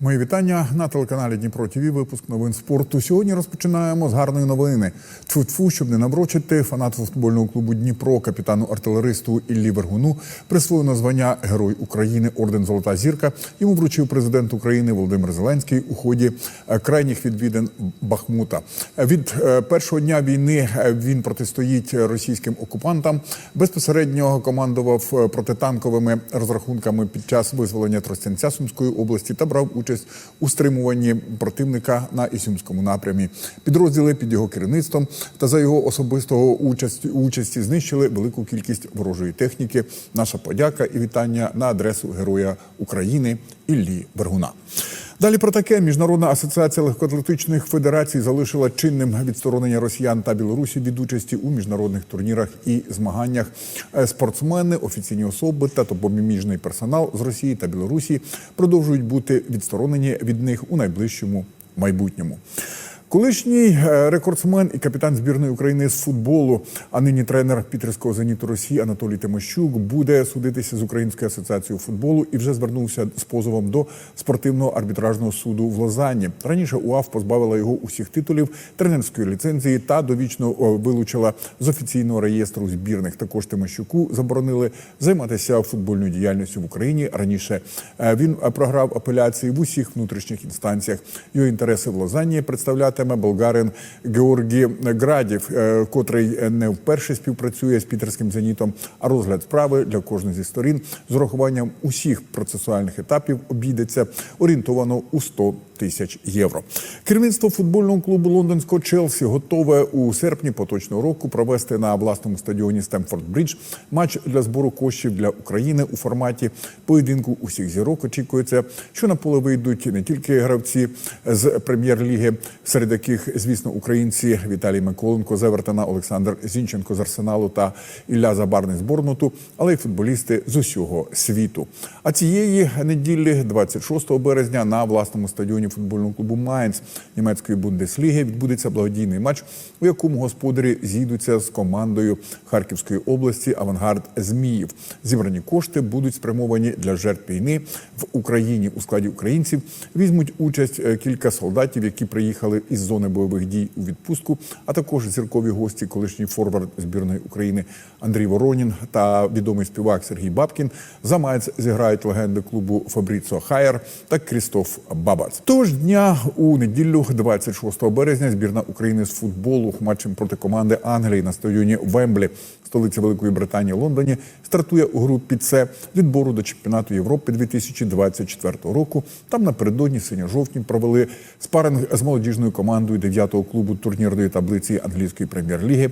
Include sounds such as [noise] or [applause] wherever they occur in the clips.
Мої вітання на телеканалі Дніпро ТВ. Випуск новин спорту. Сьогодні розпочинаємо з гарної новини. Тфу-тфу, щоб не наброчити фанату футбольного клубу Дніпро, капітану артилеристу Іллі Вергуну присвоєно звання Герой України орден Золота зірка. Йому вручив президент України Володимир Зеленський у ході е, крайніх відвідин Бахмута. Від е, першого дня війни е, він протистоїть російським окупантам. Безпосередньо командував протитанковими розрахунками під час визволення Тростянця Сумської області та брав участь у стримуванні противника на Ісюмському напрямі. Підрозділи під його керівництвом та за його особистого участі, участі знищили велику кількість ворожої техніки. Наша подяка і вітання на адресу Героя України Іллі Бергуна. Далі про таке міжнародна асоціація легкоатлетичних федерацій залишила чинним відсторонення росіян та білорусі від участі у міжнародних турнірах і змаганнях. Е, Спортсмени, офіційні особи та топоміміжний персонал з Росії та Білорусі продовжують бути відсторонені від них у найближчому майбутньому. Колишній е, рекордсмен і капітан збірної України з футболу, а нині тренер Пітерського зеніту Росії Анатолій Тимощук буде судитися з Українською асоціацією футболу і вже звернувся з позовом до спортивного арбітражного суду в Лозанні. Раніше УАФ позбавила його усіх титулів, тренерської ліцензії та довічно вилучила з офіційного реєстру збірних. Також Тимощуку заборонили займатися футбольною діяльністю в Україні. Раніше е, він е, програв апеляції в усіх внутрішніх інстанціях. Його інтереси в Лозанні представлятиме болгарин Георгій Градів, е, котрий не вперше співпрацює з пітерським зенітом. А розгляд справи для кожної зі сторін з урахуванням усіх процесуальних етапів обійдеться орієнтовано у 100 тисяч євро. Керівництво футбольного клубу лондонського Челсі готове у серпні поточного року провести на власному стадіоні Стемфорд Бридж матч для збору коштів для України у форматі поєдинку усіх зірок. Очікується, що на поле вийдуть не тільки гравці з прем'єр-ліги, серед яких, звісно, українці Віталій Миколенко з Олександр Зінченко з Арсеналу та Ілля Забарний з Борнуту, але й футболісти з усього світу. А цієї неділі, 26 березня, на власному стадіоні футбольного клубу Майнц німецької бундесліги відбудеться благодійний матч, у якому господарі зійдуться з командою Харківської області Авангард Зміїв. Зібрані кошти будуть спрямовані для жертв війни в Україні у складі українців. Візьмуть участь е, кілька солдатів, які приїхали із зони бойових дій у відпустку, а також зіркові гості, колишній форвард збірної України Андрій Воронін та відомий співак Сергій Бабкін. За Майнц зіграють легенди клубу Фабріцо Хаєр та Крістоф Бабац. Того ж дня у неділю, 26 березня, збірна України з футболу матчем проти команди Англії на стадіоні Вемблі, столиці Великої Британії Лондоні, стартує у групі С відбору до чемпіонату Європи 2024 року. Там напередодні синьо-жовтні провели спаринг з молодіжною командою 9-го клубу турнірної таблиці англійської прем'єр-ліги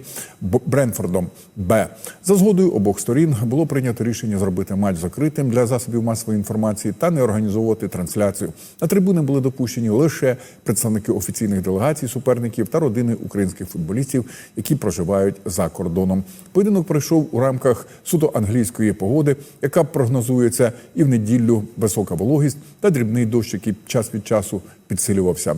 Бренфордом Б. За згодою обох сторін було прийнято рішення зробити матч закритим для засобів масової інформації та не організовувати трансляцію. На трибуни були допущені лише представники офіційних делегацій, суперників та родини українських футболістів, які проживають за кордоном. Поєдинок пройшов у рамках суто англійської погоди, яка прогнозується і в неділю висока вологість та дрібний дощ, який час від часу підсилювався.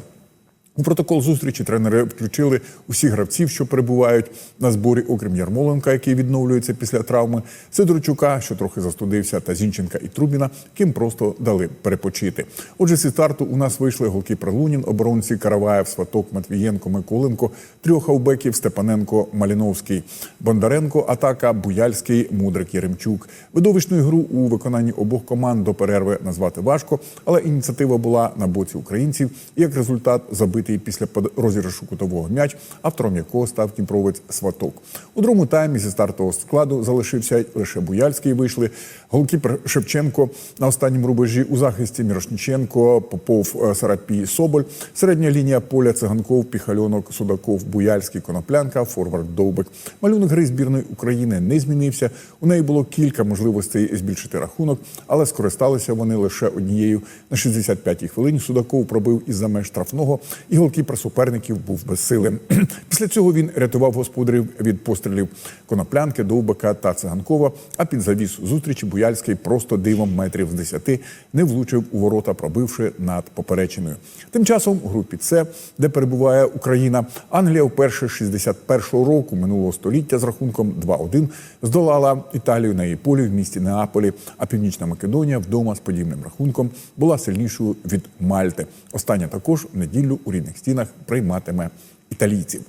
У протокол зустрічі тренери включили усіх гравців, що перебувають на зборі, окрім Ярмоленка, який відновлюється після травми, Сидорчука, що трохи застудився, та Зінченка і Трубіна, яким просто дали перепочити. Отже, зі старту у нас вийшли голкіпер Лунін, оборонці Караваєв, Сваток, Матвієнко, Миколенко, трьох хавбеків Степаненко, Маліновський, Бондаренко, Атака, Буяльський, Мудрик, Єремчук. Видовищну ігру у виконанні обох команд до перерви назвати важко, але ініціатива була на боці українців. І як результат забитий після розіграшу кутового м'яч, автором якого став дніпровець Сваток. У другому таймі зі стартового складу залишився лише Буяльський. Вийшли голкіпер Шевченко на останньому рубежі у захисті Мірошніченко, Попов, е, Сарапій, Соболь. Середня лінія поля Циганков, Піхальонок, Судаков, Буяльський, Коноплянка, Форвард Довбик. Малюнок гри збірної України не змінився. У неї було кілька можливостей збільшити рахунок, але скористалися вони лише однією на 65-й хвилині. Судаков пробив із-за меж штрафного і і голкіпер суперників був безсилим. [clears throat] Після цього він рятував господарів від пострілів коноплянки, довбика та циганкова. А під завіс зустрічі Буяльський просто дивом метрів з десяти не влучив у ворота, пробивши над поперечиною. Тим часом у групі С, де перебуває Україна, Англія вперше з 61-го року минулого століття з рахунком 2-1 здолала Італію на її полі в місті Неаполі. А Північна Македонія вдома з подібним рахунком була сильнішою від Мальти. Остання також в неділю у рідних стінах прийматиме італійців.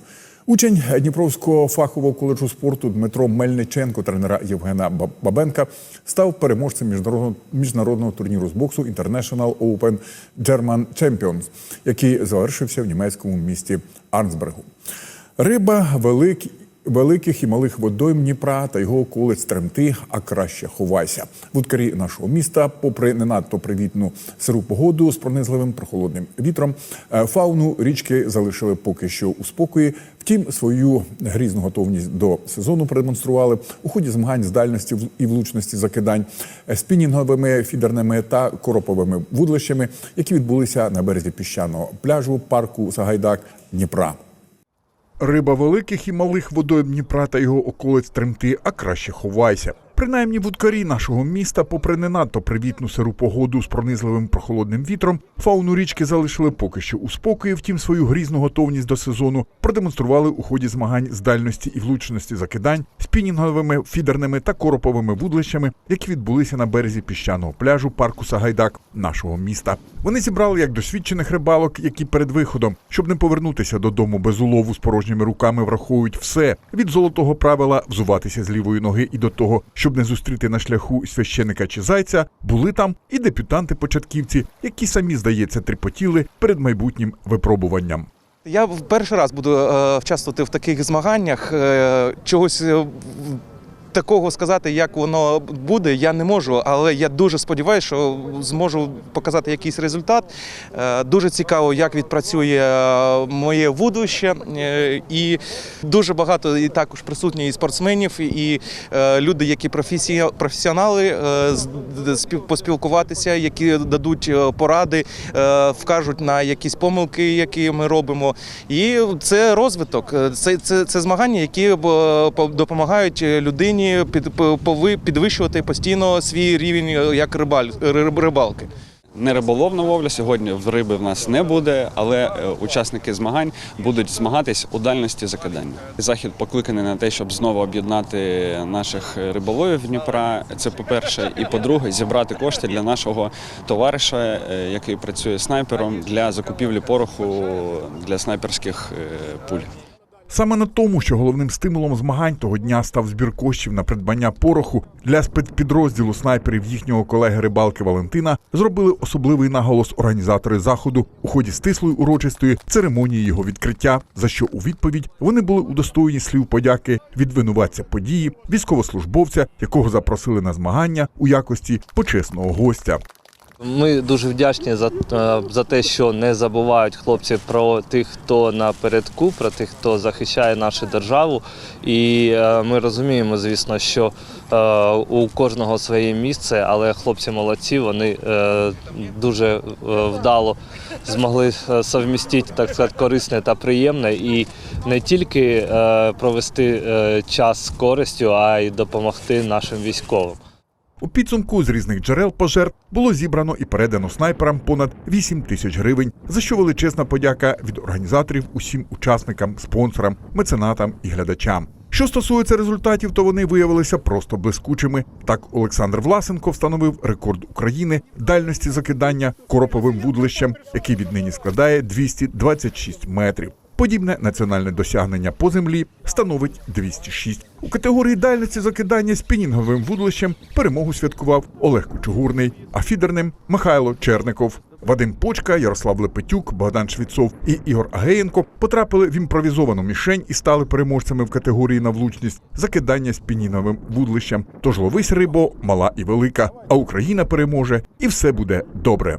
Учень Дніпровського фахового коледжу спорту Дмитро Мельниченко, тренера Євгена Ба- Бабенка, став переможцем міжнародного, міжнародного турніру з боксу International Open German Champions, який завершився в німецькому місті Арнсбергу. Риба великий. Великих і малих водойм Дніпра та його околиць Тремти, а краще ховайся. Вудкарі нашого міста, попри не надто привітну сиру погоду з пронизливим прохолодним вітром, е, фауну річки залишили поки що у спокої. Втім, свою грізну готовність до сезону продемонстрували у ході змагань з дальності і влучності закидань, е, спінінговими фідерними та короповими вудлищами, які відбулися на березі піщаного пляжу парку Сагайдак Дніпра. Риба великих і малих водойм Дніпра та його околиць тремти, а краще ховайся. Принаймні вудкарі нашого міста, попри не надто привітну сиру погоду з пронизливим прохолодним вітром, фауну річки залишили поки що у спокої. Втім, свою грізну готовність до сезону продемонстрували у ході змагань з дальності і влучності закидань, спінінговими, фідерними та короповими вудлищами, які відбулися на березі піщаного пляжу парку Сагайдак нашого міста. Вони зібрали як досвідчених рибалок, які перед виходом, щоб не повернутися додому без улову з порожніми руками, враховують все від золотого правила взуватися з лівої ноги і до того, щоб не зустріти на шляху священика чи зайця, були там і депутанти-початківці, які самі, здається, тріпотіли перед майбутнім випробуванням. Я в перший раз буду е, вчаствувати в таких змаганнях. Е, чогось е, такого сказати, як воно буде, я не можу, але я дуже сподіваюся, що зможу показати якийсь результат. Е, дуже цікаво, як відпрацює е, моє вудище. Е, і дуже багато і також присутні і спортсменів, і люди, які професіонали, поспілкуватися, які дадуть поради, вкажуть на якісь помилки, які ми робимо. І це розвиток, це, це, це змагання, які по- допомагають людині під, підвищувати постійно свій рівень е, як рибалки. Не риболовна ловля сьогодні в риби в нас не буде, але е, учасники змагань будуть змагатись у дальності закидання. Захід покликаний на те, щоб знову об'єднати наших риболовів Дніпра. Це по-перше, і по-друге, зібрати кошти для нашого товариша, е, який працює снайпером для закупівлі пороху для снайперських пуль. Саме на тому, що головним стимулом змагань того дня став збір коштів на придбання пороху для спецпідрозділу снайперів їхнього колеги рибалки Валентина, зробили особливий наголос організатори заходу у ході стислої урочистої церемонії його відкриття. За що у відповідь вони були удостоєні слів подяки від винуватця події, військовослужбовця, якого запросили на змагання у якості почесного гостя. Ми дуже вдячні за, е, за те, що не забувають хлопці про тих, хто на передку, про тих, хто захищає нашу державу. І е, ми розуміємо, звісно, що е, у кожного своє місце, але хлопці молодці, вони дуже вдало змогли совмістити, так сказати, корисне та приємне і не тільки провести час з користю, а й допомогти нашим військовим. У підсумку з різних джерел пожертв було зібрано і передано снайперам понад 8 тисяч гривень, за що величезна подяка від організаторів усім учасникам, спонсорам, меценатам і глядачам. Що стосується результатів, то вони виявилися просто блискучими. Так, Олександр Власенко встановив рекорд України дальності закидання короповим вудлищем, який віднині складає 226 метрів. Подібне національне досягнення по землі становить 206. У категорії дальності закидання спінінговим вудлищем перемогу святкував Олег Кучугурний, а фідерним Михайло Черников. Вадим Почка, Ярослав Лепетюк, Богдан Швіцов і Ігор Агеєнко потрапили в імпровізовану мішень і стали переможцями в категорії на влучність закидання спінінговим вудлищем. Тож ловись рибо, мала і велика, а Україна переможе, і все буде добре.